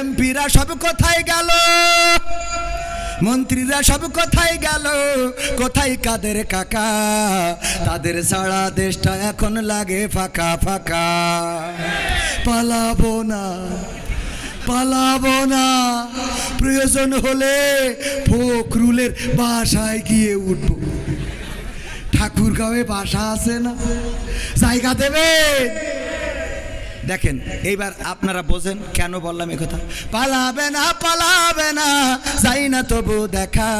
এমপিরা সব কোথায় গেল? মন্ত্রীরা সব কোথায় গেল? কোথায় কাদের কাকা? তাদের সারা দেশটা এখন লাগে ফাঁকা ফাঁকা। পালাবো না পালাবো না। প্রয়োজন হলে ফখরুলের বাসায় গিয়ে উঠবো। ঠাকুরগাঁওয়ে বাসা আছে না? জায়গা দেবে? দেখেন, এইবার আপনারা বোঝেন কেন বললাম কথা? পালাবে না পালাবে না, যাই না তবু দেখা।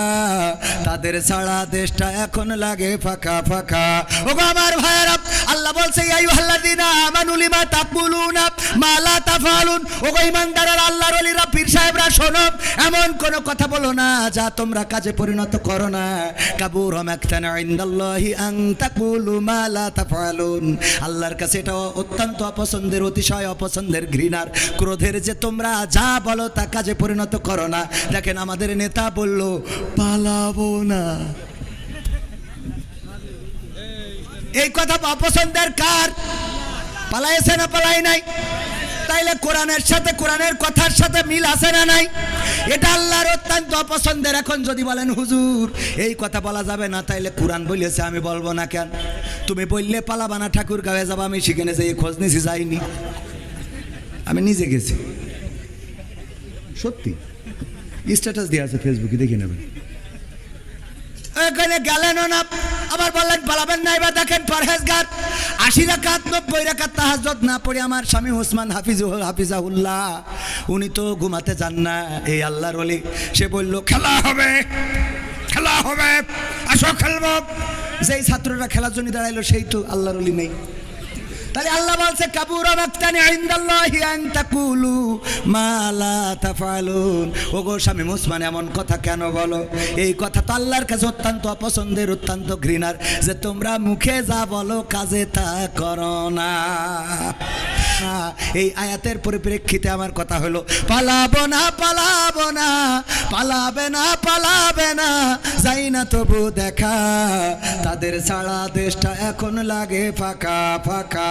তাদের ছাড়া দেশটা এখন লাগে ফাঁকা ফাঁকা। ও আমার ভাইয়েরা আল্লাহ বলছে এই আল্লাদিনা আমানুলিমা তাকুলুনা মালা তাফালুন। ও গো ইমানদারের আল্লাহর পীর সাহেবরা, শোনো, এমন কোন কথা বলো না যা তোমরা কাজে পরিণত করো না। কাবুর আল্লাহর কাছে এটা অত্যন্ত অপছন্দের, অতিশয় অপছন্দের ঘৃণার, ক্রোধের যে তোমরা যা বলো তা কাজে পরিণত করো না। দেখেন আমাদের নেতা বলল, পালাবো না। এই কথা অপছন্দের কার? পালাইছে না পালাই নাই? তাইলে কোরআনের সাথে কোরআনের কথার সাথে মিল আছে না নাই? এটা আল্লাহর অত্যন্ত অপছন্দের এখন যদি বলেন, হুজুর, এই কথা বলা যাবে না, তাইলে কোরআন বলেছে, আমি বলব না কেন? তুমি বললে, পালাবা না, ঠাকুর গায়ে যাব, আমি সেখানে যে খোঁজ নিছি, যাইনি। আমি নিজে গেছি। সত্যি। স্ট্যাটাস দেওয়া আছে ফেসবুকে দেখে নেবেন। এখানে গেলেনও না। আবার বললেন পালাবেন না, এবার দেখেন পরহেজগার। আশি রাখাত নব্বই রাখাত তাহাজত না পড়ে আমার স্বামী ওসমান হাফিজ হাফিজাউল্লাহ উনি তো ঘুমাতে যান না। এই আল্লাহর অলি সে বলল, খেলা হবে খেলা হবে, আসো খেলব। যেই ছাত্ররা খেলার জন্য দাঁড়াইলো, সেই তো আল্লাহর ওলি নেই। তাহলে আল্লাহ বলছে কাবুরা এমন কথা কেন বলো? এই কথা কাছে অত্যন্ত অপছন্দের অত্যন্ত যে তোমরা মুখে যা বলো কাজে তা না। হ্যাঁ, এই আয়াতের পরিপ্রেক্ষিতে আমার কথা হলো পালাবো না পালাবো না পালাবে না পালাবে না যাই না তবু দেখা তাদের সারা দেশটা এখন লাগে ফাঁকা ফাঁকা।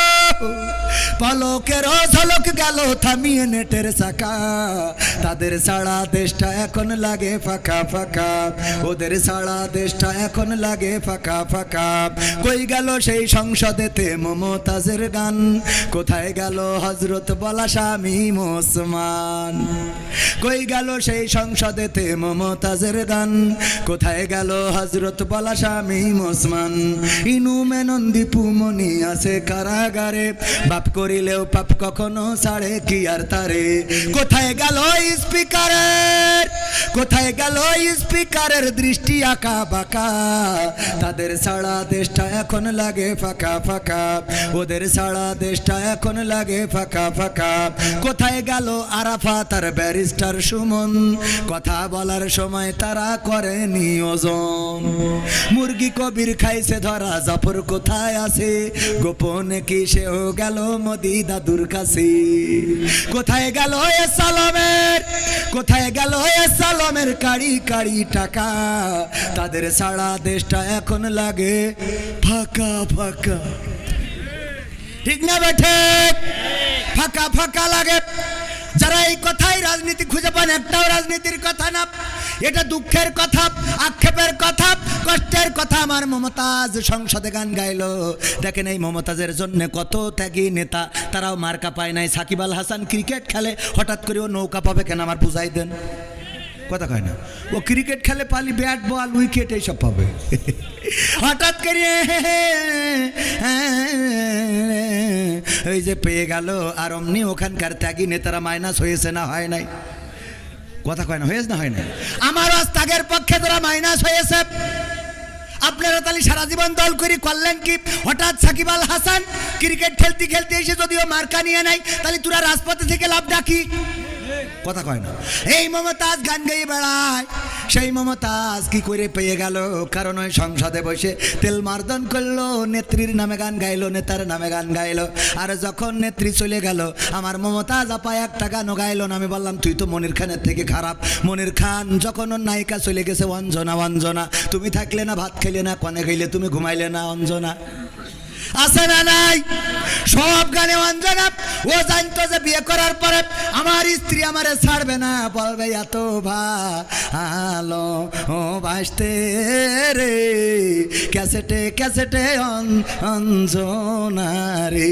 পলকের ঝলক গেল, থামিয়ে নেটের চাকা। তাদের সারা দেশটা এখন লাগে ফাঁকা ফাঁকা। ওদের সারা দেশটা এখন লাগে ফাঁকা ফাঁকা। কই গেল সেই সংসদেতে মমতাজের গান? কোথায় গেল হজরত বলা স্বামী মোসমান? কই গেল সেই সংসদেতে মমতাজের গান? কোথায় গেল হজরত বলা স্বামী মোসমান? ইনু মেনন্দি পুমনি আছে কারাগারে। বাপ করিলেও পাপ কখনো ছাড়ে, কি আর তারে? কোথায় গেল স্পিকারের কোথায় গেল স্পিকারের দৃষ্টি আঁকা বাঁকা? তাদের সারা দেশটা এখন লাগে ফাঁকা ফাঁকা। ওদের সারা দেশটা এখন লাগে ফাঁকা ফাঁকা। কোথায় গেল আরাফা, তার ব্যারিস্টার সুমন? কথা বলার সময় তারা করে নিয়োজন মুরগি কবির খাইছে ধরা, জাফর কোথায় আছে? গোপনে কি সেও গেল মোদি দাদুর কাছে। কোথায় গেল এ সালামের? কোথায় গেল এ সালামের কাড়ি কাড়ি টাকা? তাদের সারা দেশটা এখন লাগে ফাঁকা ফাঁকা। ঠিক না বেঠে ফাঁকা ফাঁকা লাগে। যারা এই কথাই রাজনীতি খুঁজে পান, একটাও রাজনীতির কথা না। এটা দুঃখের কথা, আক্ষেপের কথা। কষ্টের কথা আমার মমতাজ সংসদে গান গাইলো। দেখেন এই মমতাজের জন্য কত ত্যাগী নেতা। তারাও মার্কা পায় নাই। সাকিব আল হাসান ক্রিকেট খেলে, হঠাৎ করে ও নৌকা পাবে কেন আমার বুঝাই দেন। কথা কয় না। ও ক্রিকেট খেলে পালি, ব্যাট, বল, উইকেট, এইসব পাবে। হঠাৎ করে এই যে পেয়ে গেল, আর অমনি ওখানকার ত্যাগী নেতারা মাইনাস হয়েছে না, হয় নাই। কথা কয় না, হয়েছে না হয় না আমার আজ তাগের পক্ষে তারা মাইনাস হয়েছে। আপনারা তাহলে সারা জীবন দল করি করলেন কি? হঠাৎ সাকিব আল হাসান ক্রিকেট খেলতে খেলতে এসে যদিও মার্কা নিয়ে নাই, তাহলে তোরা রাজপথে থেকে লাভ ডাকি কথা কয় না। এই মমতাজ গান গেয়ে বেড়ায়। সেই মমতাজ কি করে পেয়ে গেল? কারণ ওই সংসদে বসে তেল মার্দন করল, নেত্রীর নামে গান গাইলো, নেতার নামে গান গাইলো। আর যখন নেত্রী চলে গেল, আমার মমতাজ আপা একটা গানও গাইলো না। আমি বললাম, তুই তো মনির খানের থেকে খারাপ। মনির খান যখন ওর নায়িকা চলে গেছে, অঞ্জনা অঞ্জনা। তুমি থাকলে না, ভাত খেলে না, কনে খাইলে, তুমি ঘুমাইলে না, অঞ্জনা। আছে না নাই? সব গানে অঞ্জনা ও জানতো যে বিয়ে করার পরে আমার স্ত্রী আমারে ছাড়বে না, বলবে, এত ভালো ও বাসতে রে, ক্যাসেটে ক্যাসেটে অঞ্জনারে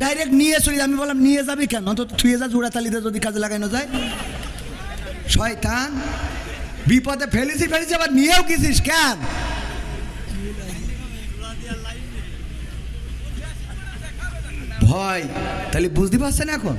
ডাইরেক্ট নিয়ে চলি আমি বললাম, নিয়ে যাবি কেন? অন্তত থুয়ে যা জোড়া তালিতে যদি কাজে লাগানো যায়। শয়তান, বিপদে ফেলেছি ফেলেছি, আবার নিয়েও গেছিস কেন? ভয়। তাহলে বুঝতে পারছেন এখন?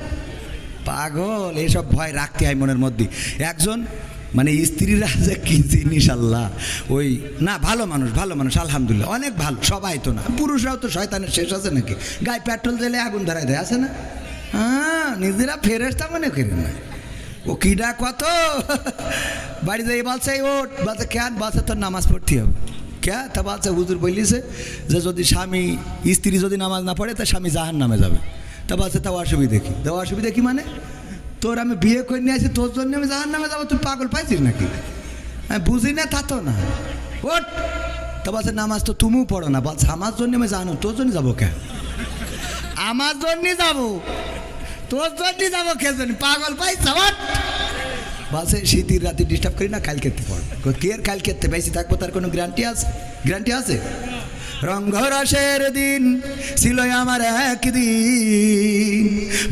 পাগল এইসব ভয় রাখতে হয় মনের মধ্যে। একজন মানে স্ত্রীরা যে কি জিনিস আল্লাহ ওই, না, ভালো মানুষ ভালো মানুষ, আলহামদুলিল্লাহ। অনেক ভালো, সবাই তো না। পুরুষরাও তো শয়তানের শেষ আছে নাকি? গায়ে পেট্রোল দিলে আগুন ধরাই দেয়, আছে না? হ্যাঁ নিজেরা ফেরেস্তা মনে করেন না। ও কিডা কত? বাড়ি যাই বলছে ওট বলছে কেন বলছে, তোর নামাজ পড়তে হবে। কে তা বলছে, হুজুর বলিছে যে, যদি স্বামী, স্ত্রী যদি নামাজ না পড়ে, তা স্বামী জাহান নামে যাবে। তা বলছে তা অসুবিধা কি? তা অসুবিধা কি মানে? তোর আমি বিয়ে করে নিয়ে আসি, তোর জন্য আমি জাহান নামে যাব, তুই পাগল পাইছিস নাকি? আমি বুঝি না তো না। ওট তা বলছে নামাজ তো তুমিও পড়ো না বলছে আমার জন্য আমি জানো তোর জন্য যাব কে? আমার জন্য যাব? তোর জন্য যাব কে জন্য পাগল পাইছ ওট বাসে শীতের রাতে ডিস্টার্ব করি না কাল খেতে পড়। কে আর কাল খেতে বেশি থাকব, তার কোনো গ্যারান্টি আছে? গ্যারান্টি আছে? রঙ্গরসের দিন ছিল আমার একদিন।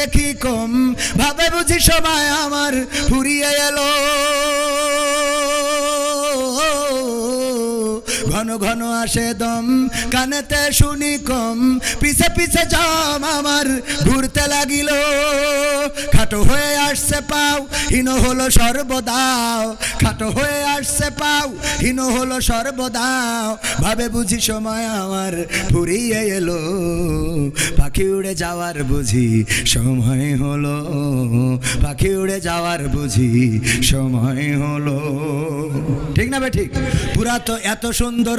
দেখি কম। ভাবে বুঝি সময় আমার ফুরিয়ে এলো। ঘন আসে দম, কানেতে শুনি কম। পিছে পিছে জম আমার, ঘুরতে লাগিল। খাটো হয়ে আসছে পাও, হীন হলো সর্বদাও। খাটো হয়ে আসছে পাও, হীন হলো সর্বদাও। ভাবে বুঝি সময় আমার ফুরিয়ে এলো। পাখি উড়ে যাওয়ার বুঝি সময় হলো। পাখি উড়ে যাওয়ার বুঝি সময় হলো। ঠিক না বে ঠিক? পুরা তো এত সুন্দর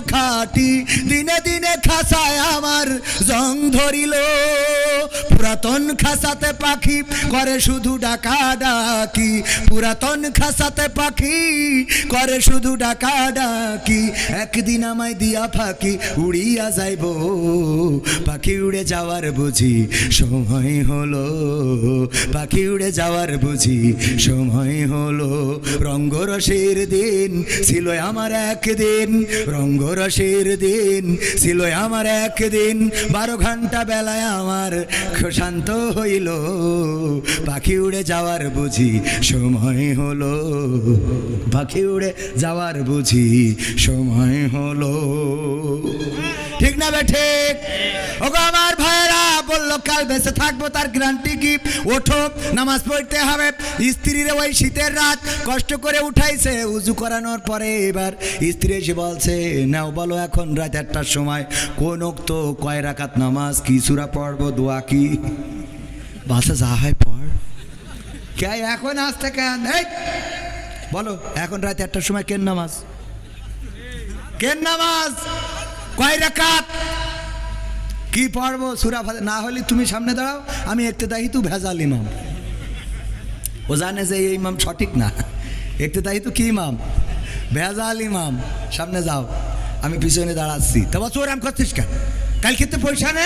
খাটি দিনে দিনে খাসায় আমার জং ধরিল। পুরাতন খাসাতে পাখি করে শুধু ডাকা ডাকি। পুরাতন খাসাতে পাখি করে শুধু ডাকা ডাকি। একদিন আমায় দিয়া ফাঁকি উড়িয়া যাইব। পাখি উড়ে যাওয়ার বুঝি সময় হলো। পাখি উড়ে যাওয়ার বুঝি সময় হলো। রঙ্গরসের দিন ছিল আমার একদিন। রঙ্গরসের দিন ছিল আমার একদিন। বারো ঘণ্টা বেলায় আমার শান্ত হইল। পাখি উড়ে যাওয়ার বুঝি সময় হলো। পাখি উড়ে যাওয়ার বুঝি সময় হলো। ঠিক না বে, ঠিক? ওগো আমার ভাইয়েরা, বলল, কাল বেঁচে থাকব তার গ্যারান্টি কি? ওঠো, নামাজ পড়তে হবে। স্ত্রীর ওই শীতের রাত কষ্ট করে উঠাইছে, উজু করানোর পরে এবার স্ত্রী এসে বলছে, নাও বলো এখন রাত একটার সময়, কোন তো কয় রাকাত নামাজ, কি সুরা পড়ব, দোয়া কি? বাসা যা হয় পড়। কে এখন আসতে কেন? বলো, এখন রাত একটার সময় কেন নামাজ? কেন নামাজ? কয় রাকাত? কি পড়ব? সুরা ফাতে না হলে তুমি সামনে দাঁড়াও, আমি একটু দাহি তু ভেজাল ইমাম। ও জানে যে এই ইমাম সঠিক না। একটু দাহি তো কি ইমাম? ভেজাল ইমাম। সামনে যাও, আমি পিছনে দাঁড়াচ্ছি। তা চোরাম আম করছিস কেন? কালকে তো পয়সা নে